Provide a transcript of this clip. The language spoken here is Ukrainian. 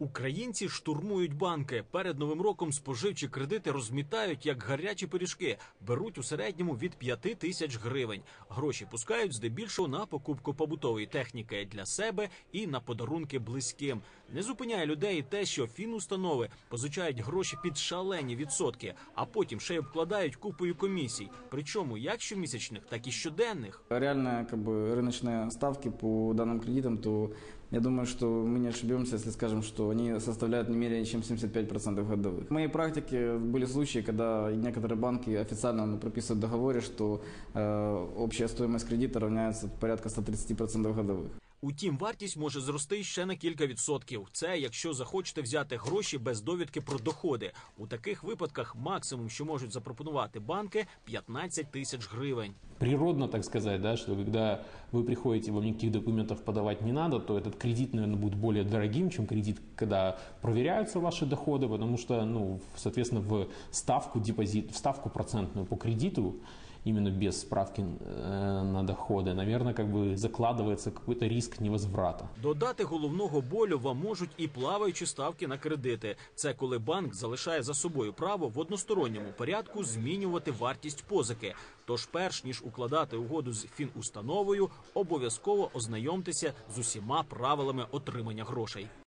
Українці штурмують банки. Перед новим роком споживчі кредити розмітають як гарячі пиріжки. Беруть у середньому від 5 тисяч гривень. Гроші пускають здебільшого на покупку побутової техніки для себе і на подарунки близьким. Не зупиняє людей і те, що фінустанови позичають гроші під шалені відсотки, а потім ще й обкладають купою комісій. Причому як щомісячних, так і щоденних. Реальные как бы, рыночные ставки по данным кредитам, то я думаю, что мы не ошибемся, если скажем, что они составляют не менее чем 75% годовых. В моей практике были случаи, когда некоторые банки официально ну, прописывают в договоре, что э, общая стоимость кредита равняется порядка 130% годовых. Утім, вартість може зрости ще на кілька відсотків. Це якщо захочете взяти гроші без довідки про доходи. У таких випадках максимум, що можуть запропонувати банки, 15 тисяч гривень. природно, так сказать, да, что когда вы приходите, вам никаких документов подавать не надо, то этот кредит, наверное, будет более дорогим, чем кредит, когда проверяются ваши доходы, потому что, ну, в- соответственно, в ставку депозит, в ставку процентную по кредиту, именно без справки э, на доходы, наверное, как бы закладывается какой-то риск невозврата. Додати головного болю вам можуть і плаваючі ставки на кредити. Це коли банк залишає за собою право в односторонньому порядку змінювати вартість позики. Тож, перш ніж укладати угоду з фінустановою, обов'язково ознайомтеся з усіма правилами отримання грошей.